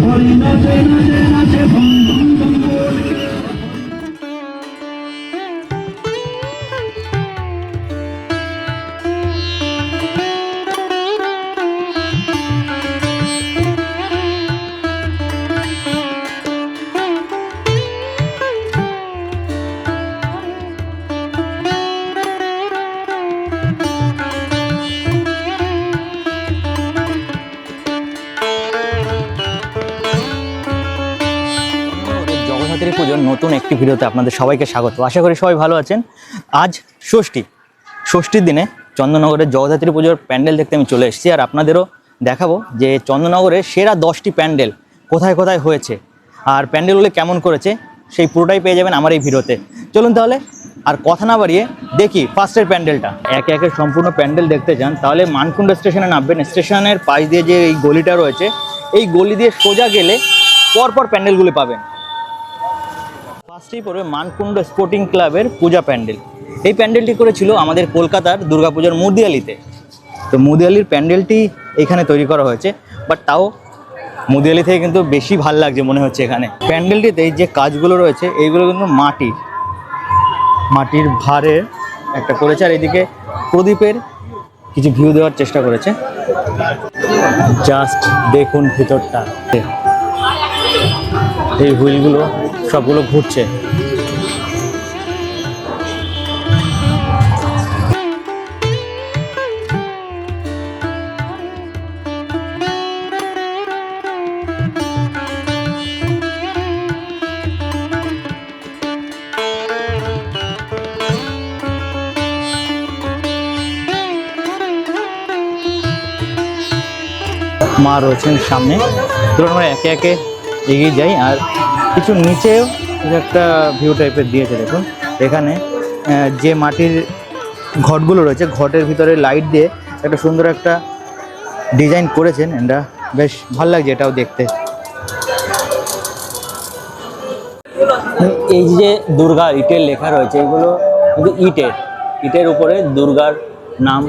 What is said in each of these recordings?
ভরি নাচে ভিডিওতে আপনাদের সবাইকে স্বাগত। আশা করি সবাই ভালো আছেন। আজ ষষ্ঠী। ষষ্ঠীর দিনে চন্দ্রনগরের জগদ্ধাত্রী পুজোর প্যান্ডেল দেখতে আমি চলে এসেছি আর আপনাদেরও দেখাবো যে চন্দননগরের সেরা দশটি প্যান্ডেল কোথায় কোথায় হয়েছে আর প্যান্ডেলগুলো কেমন করেছে সেই পুরোটাই পেয়ে যাবেন আমার এই ভিডিওতে। চলুন তাহলে আর কথা না বাড়িয়ে দেখি ফার্স্টের প্যান্ডেলটা। একে একে সম্পূর্ণ প্যান্ডেল দেখতে চান তাহলে মানকুণ্ড স্টেশনে নামবেন। স্টেশনের পাশ দিয়ে যে এই গলিটা রয়েছে, এই গলি দিয়ে সোজা গেলে পরপর প্যান্ডেলগুলি পাবেন। ফার্স্টেই পড়বে মানকুণ্ড স্পোর্টিং ক্লাবের পূজা প্যান্ডেল। এই প্যান্ডেলটি করেছিল আমাদের কলকাতার দুর্গাপূজার মুদিয়ালিতে। তো মুদিয়ালির প্যান্ডেলটি এখানে তৈরি করা হয়েছে বাট তাও মুদিয়ালি থেকে কিন্তু বেশি ভালো লাগছে মনে হচ্ছে এখানে। প্যান্ডেলটিতে যে কাজগুলো রয়েছে, এইগুলো কিন্তু মাটির মাটির ভারের একটা করেছে, আর এদিকে প্রদীপের কিছু ভিউ দেওয়ার চেষ্টা করেছে। জাস্ট দেখুন ভিতরটা। এই হুইলগুলো সবগুলো ঘুরছে। মা রয়েছেন সামনে। ধরুন আমরা একে একে এগিয়ে যাই আর কিছু নিচেও একটা ভিউ টাইপের দিয়েছে দেখুন। এখানে যে মাটির ঘটগুলো রয়েছে, ঘটের ভিতরে লাইট দিয়ে একটা সুন্দর একটা ডিজাইন করেছেন, এটা বেশ ভালো লাগছে এটাও দেখতে। এই যে দুর্গা ইটের লেখা রয়েছে, এগুলো কিন্তু ইটের। ইটের উপরে দুর্গার নাম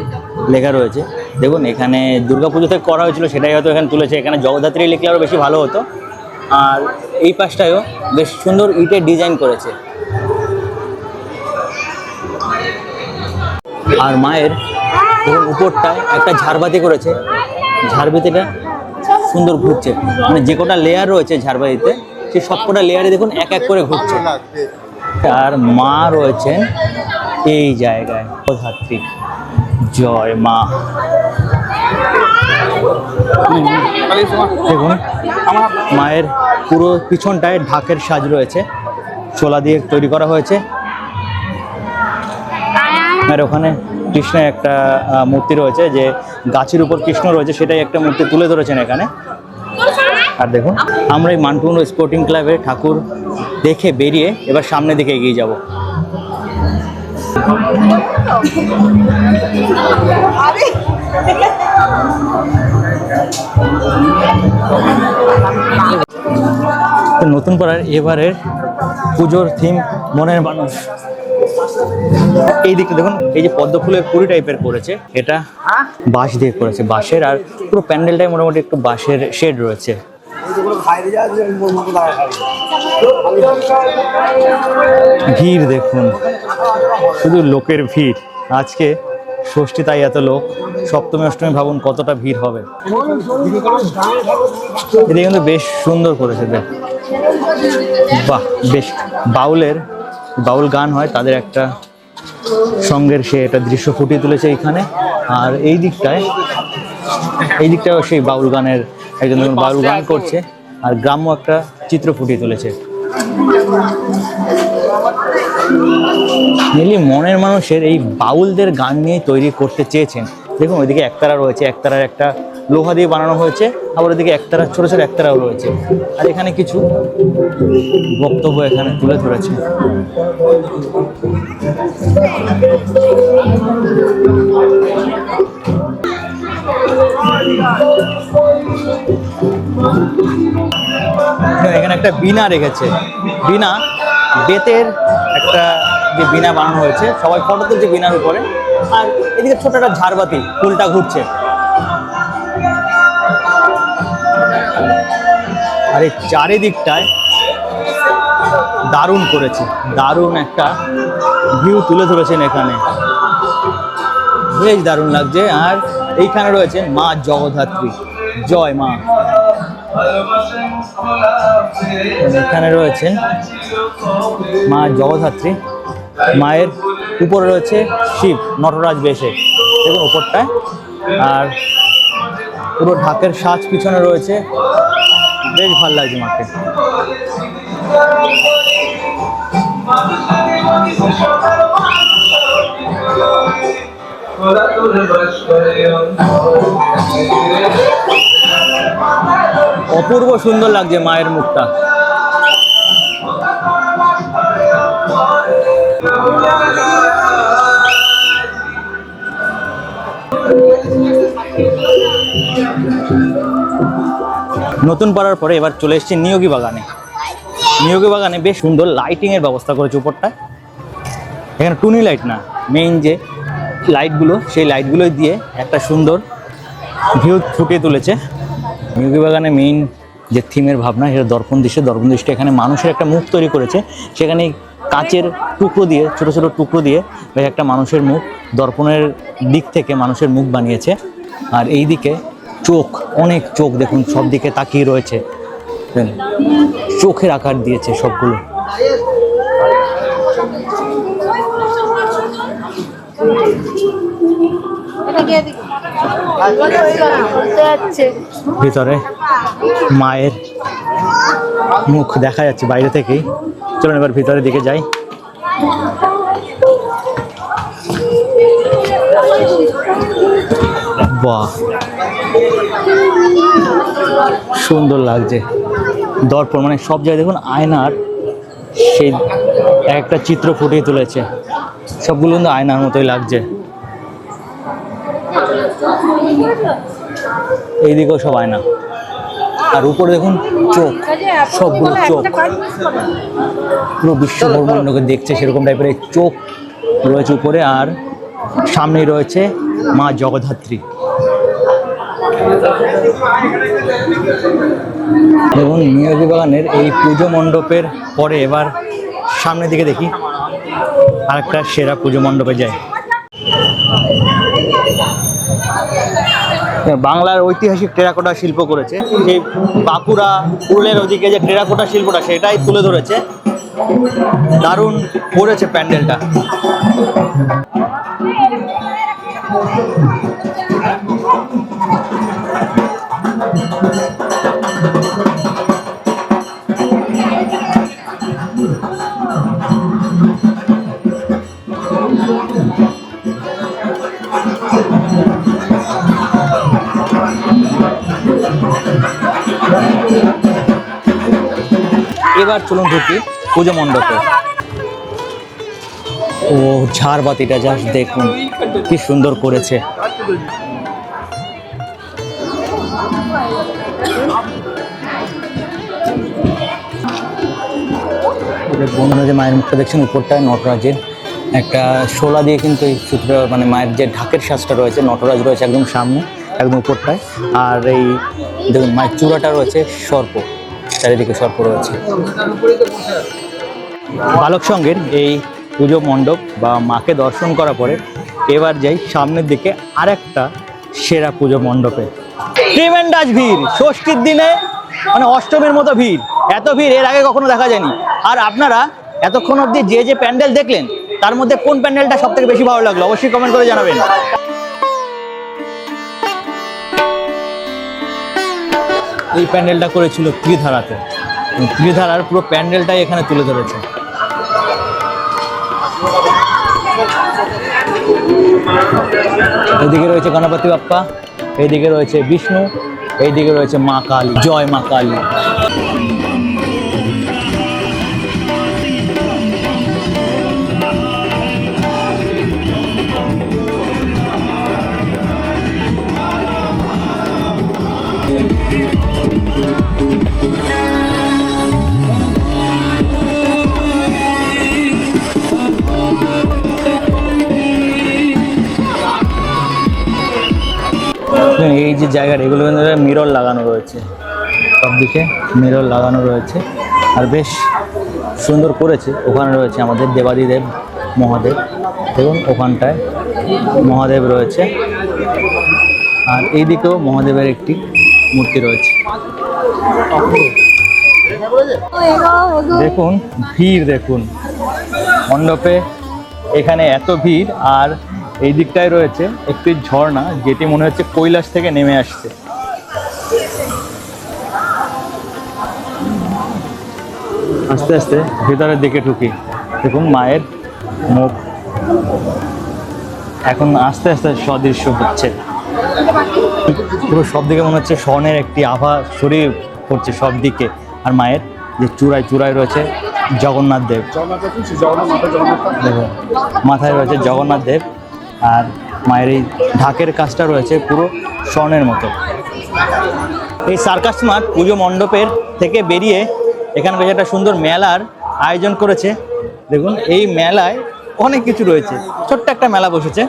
লেখা রয়েছে। দেখুন, এখানে দুর্গা পুজোতে করা হয়েছিল, সেটাই হয়তো এখানে তুলেছে। এখানে জগদ্ধাত্রী লিখলে আরও বেশি ভালো হতো। আর এই পাশটায়ও বেশ সুন্দর ইটের ডিজাইন করেছে। আর মায়ের দেখুন উপরটায় একটা ঝাড়বাতি করেছে। ঝাড়বাতিটা সুন্দর ঘুরছে। মানে যে কটা লেয়ার রয়েছে ঝাড়বাতিতে সেই সবকটা লেয়ারে দেখুন এক এক করে ঘুরছে। আর মা রয়েছেন এই জায়গায় জগদ্ধাত্রী জয় মা। দেখুন, মায়ের পুরো পিছনটায় ঢাকের সাজ রয়েছে। ছোলা দিয়ে তৈরি করা হয়েছে। আর ওখানে কৃষ্ণের একটা মূর্তি রয়েছে যে গাছের উপর কৃষ্ণ রয়েছে, সেটাই একটা মূর্তি তুলে ধরেছেন এখানে। আর দেখুন, আমরা এই মানটুন স্পোর্টিং ক্লাবে ঠাকুর দেখে বেরিয়ে এবার সামনের দিকে এগিয়ে যাব। নতুন পাড়ার এবারের পুজোর থিম মনের মানুষ। এই দিকটা দেখুন, এই যে পদ্ম ফুলের কুড়ি টাইপের করেছে, এটা বাঁশ দিয়ে করেছে, বাঁশের, আর পুরো প্যান্ডেলটাই মোটামুটি একটু বাঁশের শেড রয়েছে। ভিড় দেখুন, শুধু লোকের ভিড়। আজকে ষষ্ঠী তাই এত লোক। সপ্তমী, অষ্টমী ভাবুন কতটা ভিড় হবে। এটা কিন্তু বেশ সুন্দর করেছে, দেখ। বাহ, বেশ বাউলের, বাউল গান হয়, তাদের একটা সঙ্গের সে একটা দৃশ্য ফুটিয়ে তুলেছে এখানে। আর এই দিকটায়, এই দিকটাও সেই বাউল গানের একজন বাউল গান করছে। আর গ্রাম্য একটা চিত্র ফুটিয়ে তুলেছে। মেনলি মনের মানুষের এই বাউলদের গান নিয়ে তৈরি করতে চেয়েছেন। দেখুন, ওইদিকে একতারা রয়েছে, একতারার একটা লোহা দিয়ে বানানো হয়েছে, আবার ওইদিকে একতারা ছোট ছোট একতারাও রয়েছে। আর এখানে কিছু বক্তব্য এখানে তুলে ধরেছে একটা বিনা রেখেছে। বিনা বেতের একটা যে বিনা বানানো হয়েছে, সবাই ফটো তুলছে বিনার উপরে। আর এদিকে ছোট একটা ঝাড়বাতি, ফুলটা ঘুরছে। আর এই চারিদিকটায় দারুণ করেছে। দারুণ একটা ভিউ তুলে ধরেছেন এখানে। বেশ দারুণ লাগছে। আর এইখানে রয়েছে মা জগদ্ধাত্রী। জয় মা। এখানে রয়েছেন মা জগদ্ধাত্রী। মায়ের উপরে রয়েছে শিব, নটরাজ বেশে। দেখুন ওপরটায় আর পুরো ঢাকের সাজ পিছনে রয়েছে। বেশ ভালো লাগছে মাকে। অপূর্ব সুন্দর লাগছে মায়ের মুখটা। নতুন পাড়ার পরে এবার চলে এসেছি নিয়োগী বাগানে। নিয়োগী বাগানে বেশ সুন্দর লাইটিংয়ের ব্যবস্থা করেছে উপরটা এখানে টুনি লাইট না মেইন যে লাইটগুলো সেই লাইটগুলো দিয়ে একটা সুন্দর ভিউ ফুটিয়ে তুলেছে। নিয়োগী বাগানে মেইন যে থিমের ভাবনা সেটা দর্পণ দৃশ্য। দর্পণ দৃষ্টি এখানে মানুষের একটা মুখ তৈরি করেছে। সেখানে কাঁচের টুকরো দিয়ে, ছোট ছোট টুকরো দিয়ে একটা মানুষের মুখ দর্পণের দিক থেকে মানুষের মুখ বানিয়েছে। আর এই দিকে চোখ, অনেক চোখ দেখুন, সব দিকে তাকিয়ে রয়েছে। চোখের আকার দিয়েছে সবগুলো। ভিতরে মায়ের মুখ দেখা যাচ্ছে বাইরে থেকেই। চলুন এবার ভিতরের দিকে যাই। বাহ। সুন্দর লাগছে। দর্পণ মানে সব জায়গায় দেখুন, আয়নার সেই এক একটা চিত্র ফুটিয়ে তুলেছে। সবগুলো কিন্তু আয়নার মতোই লাগছে। এইদিকেও সব আয়না। আর উপরে দেখুন চোখ সবগুলো চোখ। পুরো বিশ্ব ব্রহ্মাণ্ডকে দেখছে সেরকম টাইপের চোখ রয়েছে উপরে আর সামনেই রয়েছে মা জগদ্ধাত্রী। দেখুন নিয়োগী বাগানের এই পুজো মণ্ডপের পরে এবার সামনের দিকে দেখি। আরেকটা সেরা পুজো মণ্ডপে যায়। বাংলার ঐতিহাসিক টেরাকোটা শিল্প করেছে। যে বাঁকুড়া উলের ওদিকে যে টেরাকোটা শিল্পটা, সেটাই তুলে ধরেছে। দারুণ করেছে প্যান্ডেলটা। এবার চলুন ঢুকি পুজো মণ্ডপে। ও ঝাড়বাতিটা জাস্ট দেখুন, কি সুন্দর করেছে। বন্ধুরা যে মায়ের মুখটা দেখছেন, উপরটায় নটরাজের একটা শোলা দিয়ে কিন্তু এই সূত্র মানে মায়ের যে ঢাকের সাজটা রয়েছে, নটরাজ রয়েছে একদম সামনে, একদম উপরটায়। আর এই দেখুন, মায়ের চূড়াটা রয়েছে সর্প। চারিদিকে সর্প রয়েছে বালক সঙ্গের এই পুজো মণ্ডপ বা মাকে দর্শন করার পরে এবার যাই সামনের দিকে আরেকটা সেরা পুজো মণ্ডপে। ট্রিমেন্ডাস ভিড়, ষষ্ঠীর দিনে মানে অষ্টমীর মতো ভিড়। এত ভিড়, এর আগে কখনো দেখা যায়নি। আর আপনারা এতক্ষণ অবধি যে যে প্যান্ডেল দেখলেন, তার মধ্যে কোন প্যান্ডেলটা সব থেকে বেশি ভালো লাগল অবশ্যই কমেন্ট করে জানাবেন। এই প্যান্ডেলটা করেছিল ত্রিধারাতে। ত্রিধারার পুরো প্যান্ডেলটাই এখানে তুলে ধরেছে। এদিকে রয়েছে গণপতি বাপ্পা এইদিকে রয়েছে বিষ্ণু এইদিকে রয়েছে মা কালী। জয় মা কালী। এই যে জায়গাটা, এগুলো কিন্তু মিরর লাগানো রয়েছে। সবদিকে মিরর লাগানো রয়েছে। আর বেশ সুন্দর করেছে। ওখানে রয়েছে আমাদের দেবাদিদেব মহাদেব। এবং ওখানটায় মহাদেব রয়েছে। আর এইদিকেও মহাদেবের একটি মূর্তি রয়েছে। দেখুন, ভিড় দেখুন। মণ্ডপে এখানে এত ভিড়, আর এই দিকটায় রয়েছে একটি ঝর্ণা যেটি মনে হচ্ছে কৈলাস থেকে নেমে আসছে। আস্তে আস্তে ভেতরের দিকে ঢুকি। দেখুন মায়ের মুখ এখন আস্তে আস্তে সদৃশ্য হচ্ছে। পুরো সব দিকে মনে হচ্ছে স্বর্ণের একটি আভা ছড়িয়ে পড়ছে সব দিকে। আর মায়ের যে চূড়ায় চূড়ায় রয়েছে জগন্নাথ দেব। মাথায় রয়েছে জগন্নাথ দেব। আর মায়ের এই ঢাকের কাজটা রয়েছে পুরো স্বর্ণের মতো। এই সার্কাস মাঠ পুজো মণ্ডপের থেকে বেরিয়ে এখানে বেশ একটা সুন্দর মেলার আয়োজন করেছে। দেখুন, এই মেলায় অনেক কিছু রয়েছে। ছোট্ট একটা মেলা বসেছে।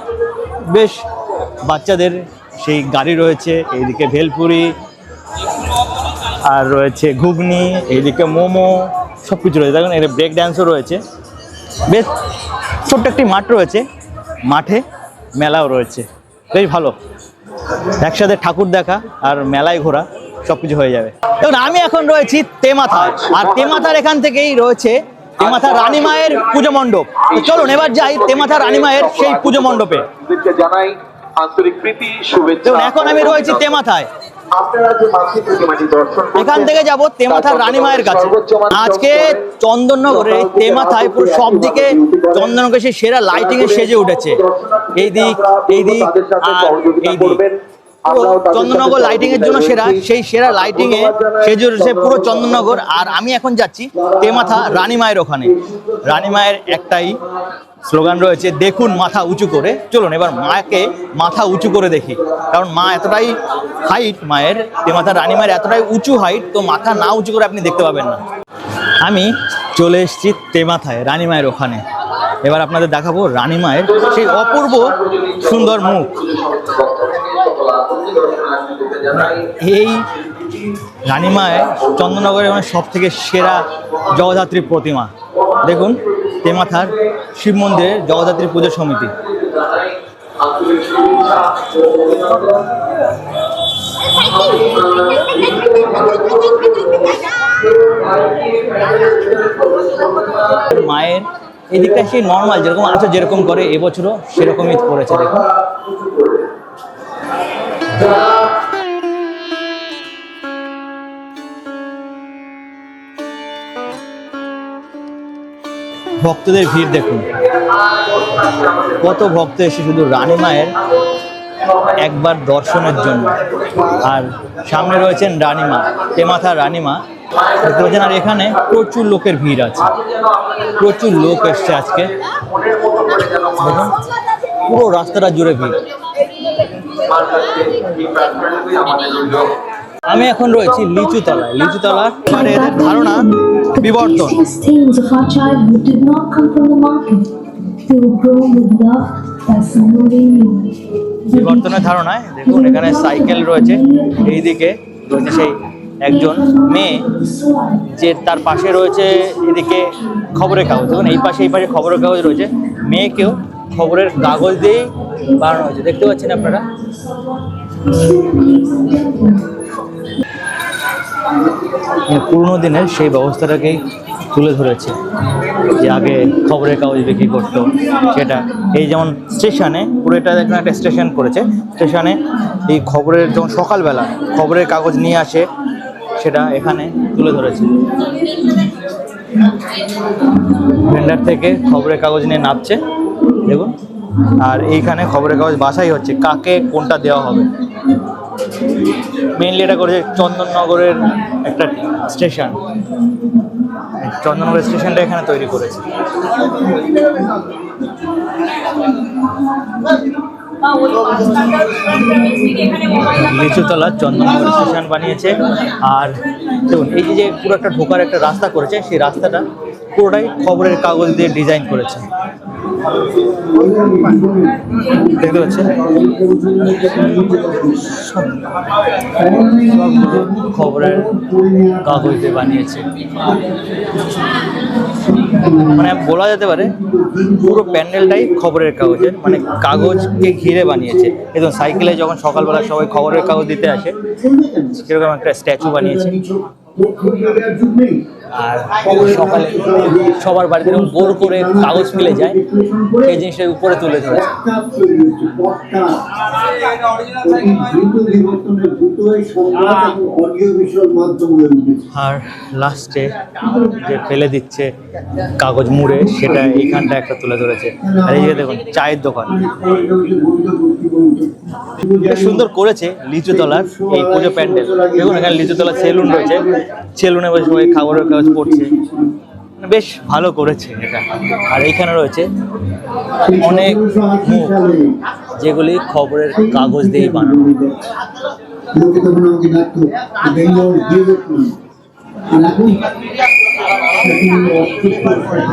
বেশ বাচ্চাদের সেই গাড়ি রয়েছে, এইদিকে ভেলপুরি, আর রয়েছে ঘুগনি, এইদিকে মোমো সব কিছু রয়েছে। দেখুন এখানে ব্রেক ড্যান্সও রয়েছে। বেশ ছোট্ট একটি মাঠ রয়েছে মাঠে। মেলাও রয়েছে। বেশ ভালো। একসাথে ঠাকুর দেখা আর মেলায় ঘোরা সবকিছু হয়ে যাবে। দেখুন আমি এখন রয়েছি তেমাথায় আর তেমাথার এখান থেকেই রয়েছে তেমাথা রানী মায়ের পুজো মণ্ডপ। চলুন এবার যাই তেমাথা রানী মায়ের সেই পুজো মণ্ডপে। জানাই আন্তরিক প্রীতি শুভেচ্ছা। এখন আমি রয়েছি তেমাথায়। এখান থেকে যাব তেমাথার রানী মায়ের কাছে। আজকে চন্দননগরে এই তেমাথায় পুরো সব দিকে চন্দননগরে সেই সেরা লাইটিং এ সেজে উঠেছে। এই দিক এই দিক আর এই দিক। চন্দননগর লাইটিং এর জন্য সেরা সেই সেরা লাইটিং এ সেজে উঠেছে পুরো চন্দননগর। আর আমি এখন যাচ্ছি তেমাথা রানী মায়ের ওখানে। রানী মায়ের একটাই স্লোগান রয়েছে, দেখুন মাথা উঁচু করে। চলুন, এবার মাকে মাথা উঁচু করে দেখি। কারণ মা এতটাই হাইট মায়ের তেমাথা রানী মায়ের এতটাই উঁচু হাইট তো মাথা না উঁচু করে আপনি দেখতে পাবেন না। আমি চলে এসেছি তেমাথায় রানী মায়ের ওখানে। এবার আপনাদের দেখাবো রানী মায়ের সেই অপূর্ব সুন্দর মুখ। এই রানীমায় চন্দননগরের মানে সব থেকে সেরা জগদ্ধাত্রী প্রতিমা। দেখুন তেমাথার শিব মন্দিরের জগদ্ধাত্রী পুজো সমিতি। মায়ের এদিকটা সেই নর্মাল যেরকম আছে যেরকম করে, এবছরও সেরকমই করেছে, দেখুন। ভক্তদের ভিড় দেখুন। কত ভক্ত এসে শুধু রানী মায়ের একবার দর্শনের জন্য। আর সামনে রয়েছেন রানীমা তেমাথা রানীমা দেখতে পাচ্ছেন, আর এখানে প্রচুর লোকের ভিড় আছে। প্রচুর লোক এসছে আজকে। দেখুন, পুরো রাস্তাটা জুড়ে ভিড়। আমি এখন রয়েছি লিচু তলায় লিচু তলা মানে এদের ধারণা বিবর্তন. বিবর্তনের ধারণায় দেখুন এখানে সাইকেল রয়েছে। এইদিকে রয়েছে সেই একজন মেয়ে যে তার পাশে রয়েছে এদিকে খবরের কাগজ। দেখুন এই পাশে এই পাশে খবরের কাগজ রয়েছে। মেয়েকেও খবরের কাগজ দিয়েই বানানো হয়েছে। দেখতে পাচ্ছেন আপনারা? পুরোনো দিনের সেই ব্যবস্থাটাকেই তুলে ধরেছে যে আগে খবরের কাগজ বিক্রি করতো, সেটা। এই যেমন স্টেশনে, পুরো এটা দেখুন একটা স্টেশন করেছে। স্টেশনে এই খবরের যেমন সকালবেলা খবরের কাগজ নিয়ে আসে, সেটা এখানে তুলে ধরেছে। ভেন্ডার থেকে খবরের কাগজ নিয়ে নামছে, দেখুন। আর এইখানে খবরের কাগজ বাছাই হচ্ছে, কাকে কোনটা দেওয়া হবে। মেইনলি এটা করেছে চন্দননগরের একটা স্টেশন। চন্দননগর স্টেশনটা এখানে তৈরি করেছে। লিচুতলা চন্দননগর স্টেশন বানিয়েছে। আর দেখুন, এই যে পুরো একটা ঢোকার একটা রাস্তা করেছে, সেই রাস্তাটা পুরোটাই খবরের কাগজ দিয়ে ডিজাইন করেছে। দেখতে পাচ্ছেন? খবরের কাগজ বানিয়েছে। মানে বলা যেতে পারে, পুরো প্যান্ডেলটাই খবরের কাগজের মানে কাগজকে ঘিরে বানিয়েছে। এবং সাইকেলে যখন সকালবেলা সবাই খবরের কাগজ দিতে আসে, সেরকম একটা স্ট্যাচু বানিয়েছে। আর সকালে সবার বাড়িতে এরকম গোল করে কাগজ ফেলে যায় সেই জিনিসটা উপরে তুলে ধরে। আর লাস্টে যে ফেলে দিচ্ছে কাগজ মুড়ে সেটা এইখানটা একটা তুলে ধরেছে। আর এই যে দেখুন চায়ের দোকান। সুন্দর করেছে লিচুতলার এই পুজো প্যান্ডেল। দেখুন, এখানে লিচুতলার সেলুন রয়েছে। সেলুনে বসে সবাই খবরের কাগজ পড়ছে। বেশ ভালো করেছে এটা। আর এইখানে রয়েছে অনেক যেগুলি খবরের কাগজ বানানো। দিয়ে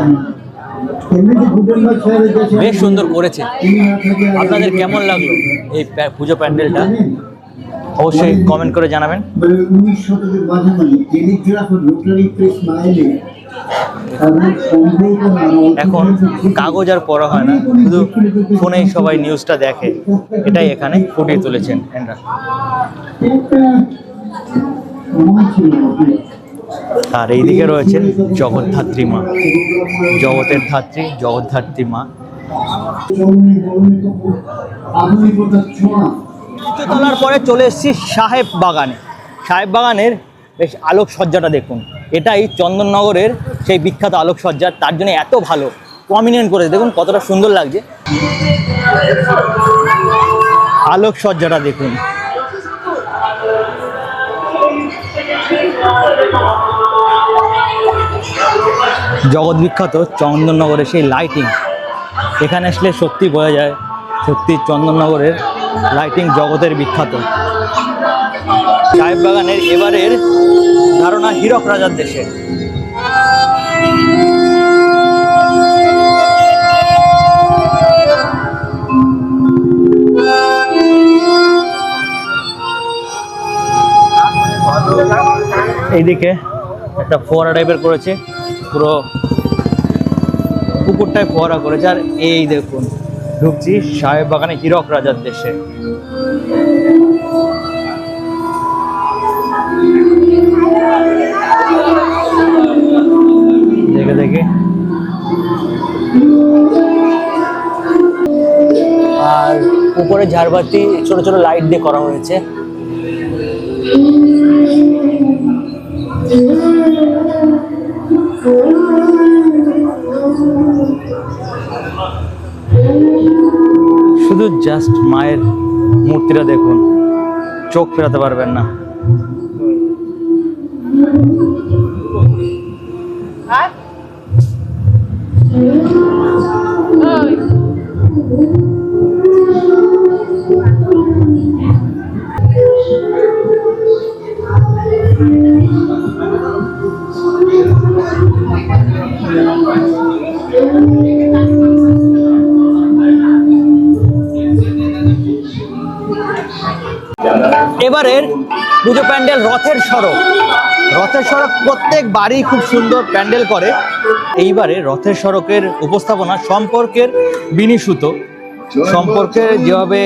এখন বেশ সুন্দর করেছে। আপনাদের কেমন লাগল এই পুজো প্যান্ডেলটা? অবশ্যই কমেন্ট করে জানাবেন। মানে উনিশ শতকের মাঝামাঝি টেলিগ্রাফ প্রেস এখন কাগজ আর পড়া হয় না। শুধু ফোনেই সবাই নিউজটা দেখে। এটাই এখানে ফুটিয়ে তুলেছেন এনারা আর এইদিকে রয়েছেন জগদ্ধাত্রী মা। জগতের ধাত্রী, জগদ্ধাত্রী মা। তলার পরে চলে এসেছি সাহেব বাগানে। সাহেব বাগানের বেশ আলোকসজ্জাটা দেখুন। এটাই চন্দননগরের সেই বিখ্যাত আলোকসজ্জা। তার জন্য এত ভালো। প্রমিনেন্ট করেছে। দেখুন কতটা সুন্দর লাগছে। আলোকসজ্জাটা দেখুন। জগৎ বিখ্যাত চন্দননগরের সেই লাইটিং এখানে আসলে সত্যি বোঝা যায়, সত্যি চন্দননগরের লাইটিং জগতের বিখ্যাত। সাহেব বাগানের এবারের ধারণা হীরক রাজার দেশে। এইদিকে একটা ফোয়ারা টাইপের করেছে। পুরো পুকুরটায় ফোয়ারা করেছে। আর এই দেখুন, ঢুকছি সাহেব বাগানে হীরক রাজার দেশে। দেখে দেখে। আর উপরে ঝাড়বাতি, ছোট ছোট লাইট দিয়ে করা হয়েছে। জাস্ট মায়ের মূর্তিটা দেখুন। চোখ ফেরাতে পারবেন না। এবারের পুজো প্যান্ডেল রথের সড়ক। রথের সড়ক প্রত্যেক বাড়ি খুব সুন্দর প্যান্ডেল করে। এইবারে রথের সড়কের উপস্থাপনা সম্পর্কের বিনিশুত সম্পর্কে যেভাবে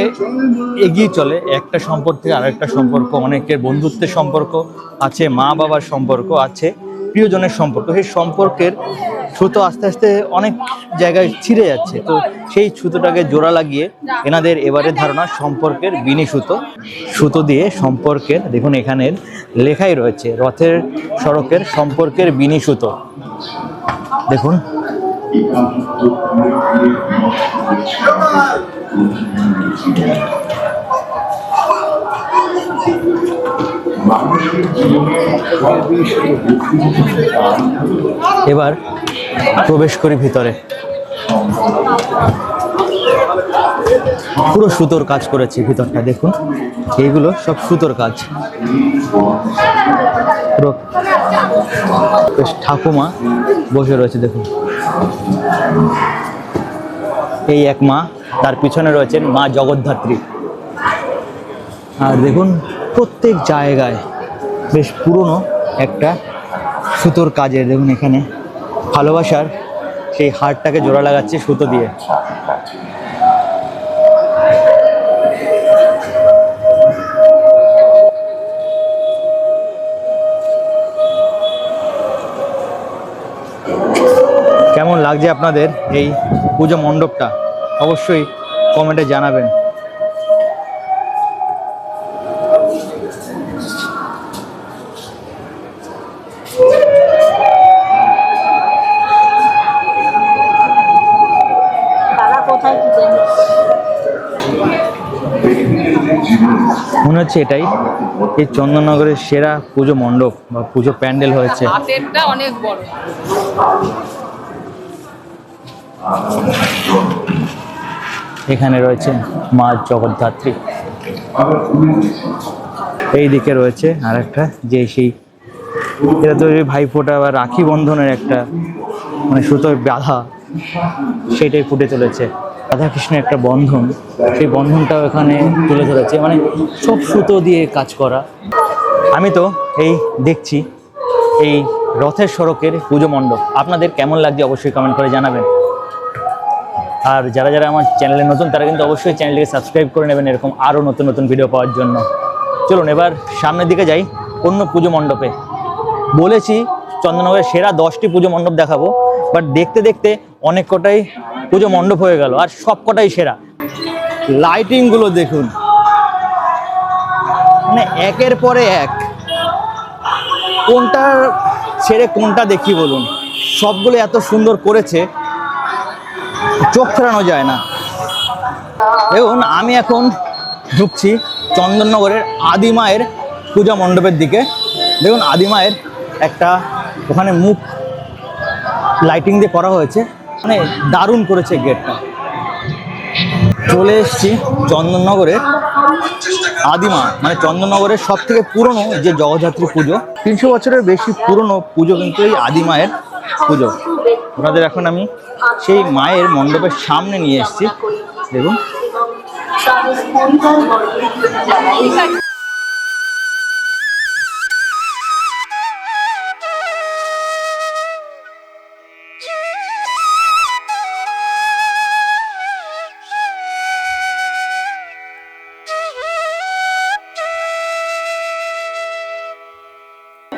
এগিয়ে চলে, একটা সম্পর্ক থেকে আরেকটা সম্পর্ক, অনেকের বন্ধুত্বের সম্পর্ক আছে মা বাবার সম্পর্ক আছে, প্রিয়জনের সম্পর্ক। সেই সম্পর্কের সুতো আস্তে আস্তে অনেক জায়গায় ছিঁড়ে যাচ্ছে। তো সেই সুতোটাকে জোড়া লাগিয়ে এনাদের এবারের ধারণা সম্পর্কের বিনি সুতো। সুতো দিয়ে সম্পর্কের, দেখুন এখানের লেখাই রয়েছে, রথের সড়কের সম্পর্কের বিনি সুতো। দেখুন। এবার প্রবেশ করি ভিতরে। পুরো সুতোর কাজ করেছি ভিতরটা, দেখুন। এইগুলো সব সুতোর কাজ। ঠাকুমা বসে রয়েছে, দেখুন। এই এক মা, তার পিছনে রয়েছেন মা জগদ্ধাত্রী। আর দেখুন, প্রত্যেক জায়গায় বেশ পুরনো একটা সুতোর কাজের দেখুন এখানে। ভালোবাসার সেই হারটাকে জোড়া লাগাচ্ছে সুতো দিয়ে। কেমন লাগছে আপনাদের এই পুজো মণ্ডপটা? অবশ্যই কমেন্টে জানাবেন। মনে হচ্ছে এটাই। এই চন্দননগরের সেরা পুজো মণ্ডপ বা পুজো প্যান্ডেল হয়েছে। অনেক বড়। এখানে রয়েছে মা জগদ্ধাত্রী। এই দিকে রয়েছে আর একটা যে সেই এটা তো ভাইফোঁটা বা রাখি বন্ধনের একটা মানে সুতোয় বাধা সেটাই ফুটে চলেছে। রাধাকৃষ্ণের একটা বন্ধন, সেই বন্ধনটাও এখানে তুলে ধরেছে। মানে সব সুতো দিয়ে কাজ করা। আমি তো এই দেখছি এই রথের সড়কের পুজো মণ্ডপ। আপনাদের কেমন লাগছে অবশ্যই কমেন্ট করে জানাবেন। আর যারা যারা আমার চ্যানেলে নতুন, তারা কিন্তু অবশ্যই চ্যানেলটিকে সাবস্ক্রাইব করে নেবেন এরকম আরও নতুন নতুন ভিডিও পাওয়ার জন্য। চলুন, এবার সামনের দিকে যাই অন্য পুজো মণ্ডপে। বলেছি চন্দননগরের সেরা দশটি পুজো মণ্ডপ দেখাবো। বাট দেখতে দেখতে অনেক কটাই পুজো মণ্ডপ হয়ে গেল আর সব কটাই সেরা। লাইটিংগুলো দেখুন। মানে একের পরে এক। কোনটা ছেড়ে কোনটা দেখি বলুন। সবগুলো এত সুন্দর করেছে চোখ ফেরানো যায় না। দেখুন আমি এখন ঢুকছি চন্দননগরের আদিমায়ের পূজা মণ্ডপের দিকে। দেখুন আদিমায়ের একটা ওখানে মুখ লাইটিং দিয়ে করা হয়েছে। মানে দারুণ করেছে গেটটা চলে এসেছি চন্দননগরের আদিমা মানে চন্দননগরের সব থেকে পুরনো যে জগদ্ধাত্রী পুজো, তিনশো বছরের বেশি পুরনো পুজো কিন্তু এই আদিমায়ের পুজো। ওনাদের এখন আমি সেই মায়ের মণ্ডপের সামনে নিয়ে এসেছি। দেখুন।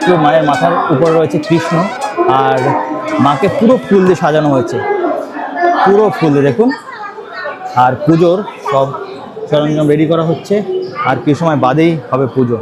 তো মায়ের মাথার উপরে রয়েছে কৃষ্ণ আর মাকে পুরো ফুল দিয়ে সাজানো হয়েছে। পুরো ফুল দেখুন। আর পুজোর সব সরঞ্জাম রেডি করা হচ্ছে। আর কিছু সময় বাদেই হবে পুজো।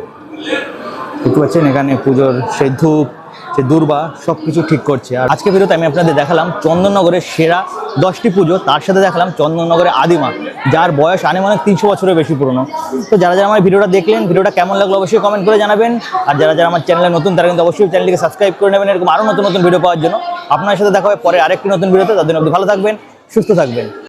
দেখতে পাচ্ছেন এখানে পুজোর সেই ধূপ সে দুর্বা সব কিছু ঠিক করছে। আর আজকে ভিডিওতে আমি আপনাদের দেখালাম চন্দননগরের সেরা দশটি পুজো, তার সাথে দেখালাম চন্দননগরের আদিমা, যার বয়স আনে আনুমানিক তিনশো বছরের বেশি পুরনো। তো যারা যারা আমার ভিডিওটা দেখলেন, ভিডিওটা কেমন লাগল অবশ্যই কমেন্ট করে জানাবেন। আর যারা যারা আমার চ্যানেলে নতুন, তারা কিন্তু অবশ্যই চ্যানেলটিকে সাবস্ক্রাইব করে নেবেন, এরকম আরও নতুন নতুন ভিডিও পাওয়ার জন্য। আপনার সাথে দেখা হবে পরে আরেকটি নতুন ভিডিওতে তাদের অবধি ভালো থাকবেন, সুস্থ থাকবেন।